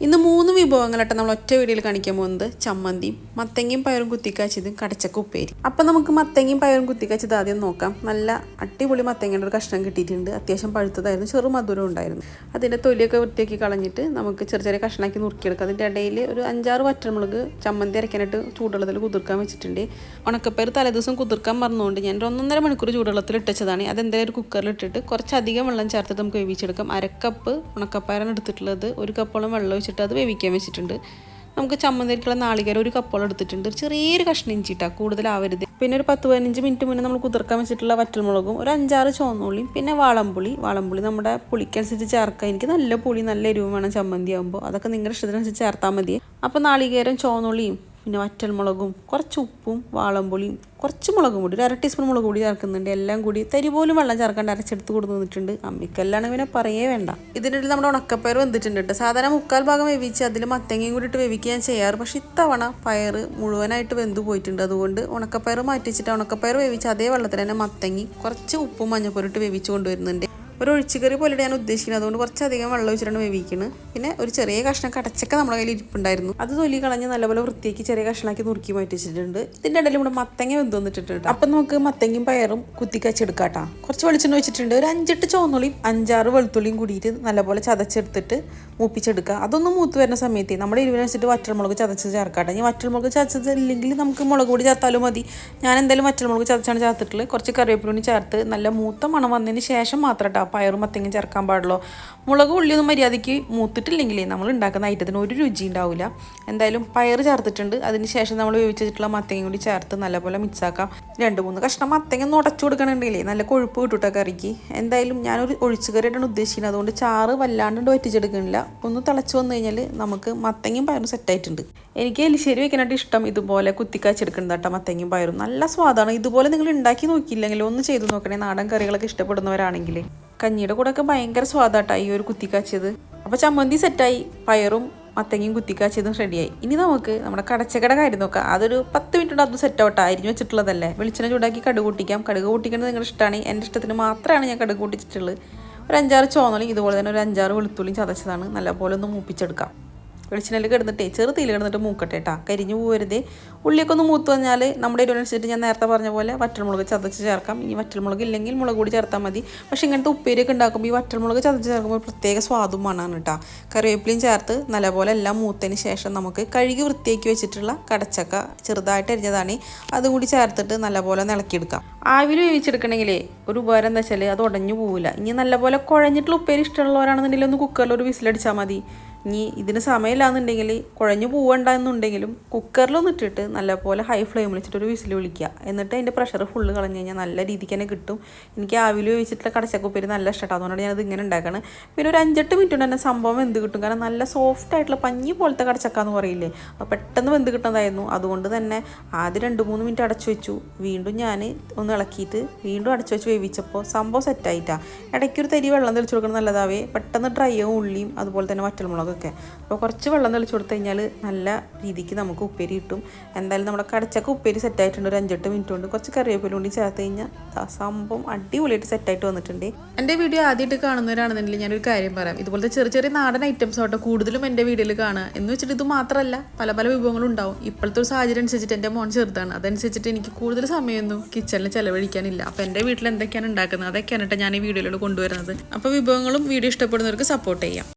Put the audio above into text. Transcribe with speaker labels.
Speaker 1: ഇന്ന് മൂന്ന് വിഭവങ്ങളായിട്ട് നമ്മൾ ഒറ്റ വീഡിയോയിൽ കാണിക്കാൻ പോകുന്നത്. ചമ്മന്തിയും മത്തങ്ങയും പയറും കുത്തിക്കാച്ചതും കടച്ചക്ക ഉപ്പേരി. അപ്പം നമുക്ക് മത്തങ്ങയും പയറും കുത്തിക്കാച്ചത് ആദ്യം നോക്കാം. നല്ല അടിപൊളി മത്തങ്ങയുടെ ഒരു കഷ്ണം കിട്ടിയിട്ടുണ്ട്. അത്യാവശ്യം പഴുത്തതായിരുന്നു ചെറു മധുരം ഉണ്ടായിരുന്നു. അതിന്റെ തൊലിയൊക്കെ വൃത്തിയാക്കി കളഞ്ഞിട്ട് നമുക്ക് ചെറിയ ചെറിയ കഷ്ണമാക്കി നുറുക്കിയെടുക്കാം. അതിന്റെ ഇടയിൽ ഒരു അഞ്ചാറ് വറ്റൽമുളക് ചമ്മന്തി അരക്കാനായിട്ട് ചൂടുവെള്ളത്തിൽ കുതിർക്കാൻ വെച്ചിട്ടുണ്ട്. ഉണക്കപ്പയർ തലേദിവസം കുതിർക്കാൻ മറന്നുകൊണ്ട് ഞാൻ ഒരു ഒന്നൊന്നര മണിക്കൂർ ചൂടുവെള്ളത്തിൽ ഇട്ടച്ചതാണ്. അതെന്തായാലും ഒരു കുക്കറിൽ ഇട്ടിട്ട് കുറച്ചധികം വെള്ളം ചേർത്തിട്ട് നമുക്ക് വേവിച്ചെടുക്കാം. അരക്കപ്പ് ഉണക്കപ്പയറാണ് എടുത്തിട്ടുള്ളത്. ഒരു കപ്പോളം വെള്ളം ഒഴിച്ചിട്ട് അത് വേവിക്കാൻ വെച്ചിട്ടുണ്ട്. നമുക്ക് ചമ്മന്തിരിക്കുള്ള നാളികേരം ഒരു കപ്പോളം എടുത്തിട്ടുണ്ട്. ചെറിയൊരു കഷ്ണം ഇഞ്ചിട്ടാ കൂടുതലാവരുത്. പിന്നെ ഒരു പത്ത് പതിനഞ്ച് മിനിറ്റ് മുന്നേ നമ്മൾ കുതിർക്കാൻ വെച്ചിട്ടുള്ള വറ്റൽമുളകും ഒരു അഞ്ചാറ് ചുവന്നുള്ളിയും പിന്നെ വാളംപുളി. വാളംപുളി നമ്മുടെ പുളിക്കനുസരിച്ച് ചേർക്കുക എനിക്ക് നല്ല പുളി നല്ല എരിവും വേണം ചമ്മന്തി ആകുമ്പോൾ അതൊക്കെ നിങ്ങളുടെ ഇഷ്ടത്തിനനുസരിച്ച് ചേർത്താൽ മതി. അപ്പോൾ നാളികേരം ചുവന്നുള്ളിയും പിന്നെ വറ്റൽമുളകും കുറച്ച് ഉപ്പും വാളംപുളിയും കുറച്ച് മുളകും കൂടി ഒരു അര ടീസ്പൂൺ മുളക് പൊടി ചേർക്കുന്നുണ്ട്. എല്ലാം കൂടി തരി പോലും വെള്ളം ചേർക്കാണ്ട് അരച്ചെടുത്ത് കൊടുത്ത് നിന്നിട്ടുണ്ട്. അമ്മിക്കെല്ലാം പിന്നെ പറയേ വേണ്ട. ഇതിനിടയിൽ നമ്മുടെ ഉണക്കപ്പയർ വെന്തിട്ടുണ്ട് കേട്ടോ. സാധാരണ മുക്കാൽ ഭാഗം വേവിച്ച് അതിൽ മത്തങ്ങയും കൂടി ഇട്ട് വേവിക്കുക ഞാൻ ചെയ്യാറ്. പക്ഷെ ഇത്തവണ പയർ മുഴുവനായിട്ട് വെന്ത് പോയിട്ടുണ്ട്. അതുകൊണ്ട് ഉണക്കപ്പയർ മാറ്റിച്ചിട്ട് ഉണക്കപ്പയർ വേവിച്ച് അതേ വെള്ളത്തിൽ തന്നെ മത്തങ്ങി കുറച്ച് ഉപ്പും മഞ്ഞപ്പൊരിട്ട് വേവിച്ച് കൊണ്ടുവരുന്നുണ്ട്. ഒരു ഒഴിച്ചുകറി പോലെ ഞാൻ ഉദ്ദേശിക്കുന്നത്. അതുകൊണ്ട് കുറച്ചധികം വെള്ളം ഒഴിച്ചിട്ടാണ് വേവിക്കുന്നത് പിന്നെ ഒരു ചെറിയ കഷ്ണം കടച്ചക്ക നമ്മുടെ കയ്യിൽ ഇരിപ്പുണ്ടായിരുന്നു. അത് തൊലി കളഞ്ഞ് നല്ലപോലെ വൃത്തിയാക്കി ചെറിയ കഷ്ണമാക്കി നുറുക്കി മാറ്റിച്ചിട്ടുണ്ട് ഇതിന്റെ ഇടയിൽ ഇവിടെ മത്തങ്ങ വെന്ത് വന്നിട്ടുണ്ട് അപ്പം നമുക്ക് മത്തങ്ങയും പയറും കുത്തിക്കച്ചെടുക്കാട്ടാ. കുറച്ച് വെളിച്ചെണ്ണ വെച്ചിട്ടുണ്ട് ഒരു അഞ്ചെട്ട് ചുവന്നുള്ളിയും അഞ്ചാറ് വെളുത്തുള്ളിയും കൂടിയിട്ട് നല്ലപോലെ ചതച്ചെടുത്തിട്ട് മൂപ്പിച്ചെടുക്കുക. അതൊന്നും മൂത്ത് വരുന്ന സമയത്ത് നമ്മുടെ എരിവിനനുസരിച്ച് വറ്റൽമുളക് ചതച്ച് ചേർക്കാട്ടെ. ഇനി വറ്റൽമുളക് ചതച്ചതില്ലെങ്കിൽ നമുക്ക് മുളക് പൊടി ചേർത്താലും മതി. ഞാൻ എന്തായാലും വറ്റൽമുളക് ചതച്ചാണ് ചേർത്തിട്ടുള്ളത്. കുറച്ച് കറിവേപ്പിലൂണി ചേർത്ത് നല്ല മൂത്ത മണം വന്നതിന് ശേഷം മാത്രം കേട്ടോ പയറും മത്തങ്ങയും ചേർക്കാൻ പാടുള്ളൂ. മുളക് ഉള്ളിയൊന്നും മര്യാദയ്ക്ക് മൂത്തിട്ടില്ലെങ്കിലേ നമ്മൾ ഉണ്ടാക്കുന്ന ഐറ്റത്തിന് ഒരു രുചി ഉണ്ടാവില്ല എന്തായാലും പയർ ചേർത്തിട്ടുണ്ട്. അതിന് ശേഷം നമ്മൾ വേവിച്ചിട്ടുള്ള മത്തങ്ങ കൂടി ചേർത്ത് നല്ലപോലെ മിക്സാക്കാം രണ്ട് മൂന്ന് കഷ്ണം മത്തങ്ങ ഒന്ന് ഉടച്ചു കൊടുക്കണമെങ്കിലേ നല്ല കൊഴുപ്പ് കിട്ടൂട്ടോ കറിക്ക്. എന്തായാലും ഞാനൊരു ഒഴിച്ചുകറിയായിട്ടാണ് ഉദ്ദേശിക്കുന്നത്. അതുകൊണ്ട് ചാറ് വല്ലാണ്ട് വറ്റിച്ചെടുക്കണില്ല. ഒന്ന് തിളച്ച് വന്നു കഴിഞ്ഞാൽ നമുക്ക് മത്തങ്ങയും പയറും സെറ്റായിട്ടുണ്ട് എനിക്ക് എലിശ്ശേരി വെക്കാനായിട്ട് ഇഷ്ടം. ഇതുപോലെ കുത്തിക്കാച്ചെടുക്കുന്നത് കേട്ടോ മത്തങ്ങയും പയറും. നല്ല സ്വാദാണ്. ഇതുപോലെ നിങ്ങൾ ഉണ്ടാക്കി നോക്കിയില്ലെങ്കിൽ ഒന്ന് ചെയ്തു നോക്കണേ. നാടൻ കറികളൊക്കെ ഇഷ്ടപ്പെടുന്നവരാണെങ്കിൽ കഞ്ഞിയുടെ കൂടെ ഒക്കെ ഭയങ്കര സ്വാദാട്ടാ ഈ ഒരു കുത്തിക്കാച്ചത്. അപ്പോൾ ചമ്മന്തി സെറ്റായി പയറും മത്തങ്ങയും കുത്തിക്കാച്ചതും റെഡിയായി ഇനി നമുക്ക് നമ്മുടെ കടച്ചക്കട കാര്യം നോക്കാം. അതൊരു പത്ത് മിനിറ്റ് കൊണ്ട് അതും സെറ്റ് ഔട്ട് അരിഞ്ഞു വെച്ചിട്ടുള്ളതല്ലേ? വെളിച്ചെണ്ണ ചൂടാക്കി കടുക് കൂട്ടിക്കാം കടുക് കൂട്ടിക്കുന്നത് നിങ്ങളുടെ ഇഷ്ടമാണ് എന്റെ ഇഷ്ടത്തിന് മാത്രമാണ് ഞാൻ കടുക് കൂട്ടിച്ചിട്ടുള്ളത് ഒരു അഞ്ചാറ് ചോന്നലും ഇതുപോലെ തന്നെ ഒരു അഞ്ചാറ് വെളുത്തുള്ളിയും ചതച്ചതാണ്. നല്ലപോലെ ഒന്ന് മൂപ്പിച്ചെടുക്കാം. വെളിച്ചെണ്ണയിൽ കിടന്നിട്ടേ ചെറു തീയിൽ കിടന്നിട്ട് മൂക്കട്ടെ കേട്ടോ കരിഞ്ഞു പോകരുത് ഉള്ളിയൊക്കെ ഒന്ന് മൂത്ത് വന്നാൽ നമ്മുടെ എരിവനുസരിച്ചിട്ട് ഞാൻ നേരത്തെ പറഞ്ഞ പോലെ വറ്റൽമുളക് ചതച്ച് ചേർക്കാം. ഇനി വറ്റൽമുളക് ഇല്ലെങ്കിൽ മുളക് കൂടി ചേർത്താൽ മതി. പക്ഷേ ഇങ്ങനത്തെ ഉപ്പേരിയൊക്കെ ഉണ്ടാക്കുമ്പോൾ ഈ വറ്റൽമുളക് ചതച്ച് ചേർക്കുമ്പോൾ പ്രത്യേക സ്വാദും മണമാണ് കേട്ടോ കറിവേപ്പിലയും ചേർത്ത് നല്ലപോലെ എല്ലാം മൂത്തതിന് ശേഷം നമുക്ക് കഴുകി വൃത്തിയാക്കി വെച്ചിട്ടുള്ള കടച്ചക്ക ചെറുതായിട്ട് അരിഞ്ഞതാണ്. അതും കൂടി ചേർത്തിട്ട് നല്ലപോലെ നിളക്കിയെടുക്കാം. ആവിൽ വേവിച്ചെടുക്കണമെങ്കിലേ ഒരു ഉപകാരം എന്താ വെച്ചാൽ അത് ഉടഞ്ഞു പോവില്ല ഇനി നല്ലപോലെ കുഴഞ്ഞിട്ടുള്ള ഉപ്പേരി ഇഷ്ടമുള്ളവരാണെന്നുണ്ടെങ്കിൽ ഒന്ന് കുക്കറിൽ ഒരു വിസിലടിച്ചാൽ മതി. ഇനി ഇതിന് സമയമില്ലാന്നുണ്ടെങ്കിൽ കുഴഞ്ഞു പോവണ്ട എന്നുണ്ടെങ്കിലും കുക്കറിലൊന്നും ഇട്ടിട്ട് നല്ലപോലെ ഹൈ ഫ്ലെയിം വെച്ചിട്ട് ഒരു വിസിൽ വിളിക്കുക. എന്നിട്ട് അതിന്റെ പ്രഷർ ഫുള്ള് കളഞ്ഞു കഴിഞ്ഞാൽ നല്ല രീതിക്ക് തന്നെ കിട്ടും. എനിക്ക് ആവിൽ വെച്ചിട്ടുള്ള കടച്ചക്കുപ്പേരി നല്ല ഇഷ്ടമാണ് അതുകൊണ്ടാണ് ഞാനത് ഇങ്ങനെ ഉണ്ടാക്കണത്. പിന്നെ ഒരു അഞ്ചെട്ട് മിനിറ്റ് കൊണ്ട് തന്നെ സംഭവം എന്ത് കിട്ടും. കാരണം നല്ല സോഫ്റ്റ് ആയിട്ടുള്ള പഞ്ഞി പോലത്തെ കടച്ചക്ക എന്ന് പറയില്ലേ? അപ്പോൾ പെട്ടെന്ന് വെന്ത് കിട്ടുന്നതായിരുന്നു. അതുകൊണ്ട് തന്നെ ആദ്യം രണ്ട് മൂന്ന് മിനിറ്റ് അടച്ചു വെച്ചു. വീണ്ടും ഞാൻ ഒന്ന് ഇളക്കിയിട്ട് വീണ്ടും അടച്ചു വെച്ച് വേവിച്ചപ്പോൾ സംഭവം സെറ്റായിട്ടാണ് ഇടയ്ക്കൊരു തരി വെള്ളം തെളിച്ചു കൊടുക്കുന്നത് നല്ലതാവേ. പെട്ടെന്ന് ഡ്രൈയും ഉള്ളിയും അതുപോലെ തന്നെ വറ്റൽമുളകൊക്കെ അപ്പോൾ കുറച്ച് വെള്ളം തെളിച്ച് കൊടുത്തു കഴിഞ്ഞാൽ നല്ല രീതിക്ക് നമുക്ക് ഉപ്പേരി കിട്ടും. എന്തായാലും നമ്മുടെ കടച്ചക്ക ഉപ്പേരി സെറ്റായിട്ടുണ്ട് ഒരു അഞ്ചെട്ട് മിനിറ്റ് കൊണ്ട്. കുറച്ച് കറിവേപ്പില കൊണ്ട് ചേർത്ത് കഴിഞ്ഞാൽ സംഭവം അടിപൊളിയായിട്ട് സെറ്റായിട്ട് വന്നിട്ടുണ്ട്. എന്റെ വീഡിയോ ആദ്യമായിട്ട് കാണുന്നവരാണെന്നുണ്ടെങ്കിൽ ഞാനൊരു കാര്യം പറയാം. ഇതുപോലത്തെ ചെറിയ ചെറിയ നാടൻ ഐറ്റംസ് ആട്ടോ കൂടുതലും എന്റെ വീഡിയോയിൽ കാണുക. എന്ന് വെച്ചിട്ട് ഇത് മാത്രമല്ല പല പല വിഭവങ്ങളും ഉണ്ടാവും. ഇപ്പോഴത്തെ ഒരു സാഹചര്യം അനുസരിച്ചിട്ട് എന്റെ മോൻ ചെറുതാണ്. അതനുസരിച്ചിട്ട് എനിക്ക് കൂടുതൽ സമയമൊന്നും കിച്ചണിൽ ചിലവഴിക്കാനില്ല. അപ്പോൾ എന്റെ വീട്ടിൽ എന്തൊക്കെയാണ് ഉണ്ടാക്കുന്നത്? അതൊക്കെയാണ് കേട്ടോ ഞാൻ ഈ വീഡിയോയിലൂടെ കൊണ്ടുവരുന്നത്. അപ്പോൾ വിഭവങ്ങളും വീഡിയോ ഇഷ്ടപ്പെടുന്നവർക്ക് സപ്പോർട്ട് ചെയ്യാം.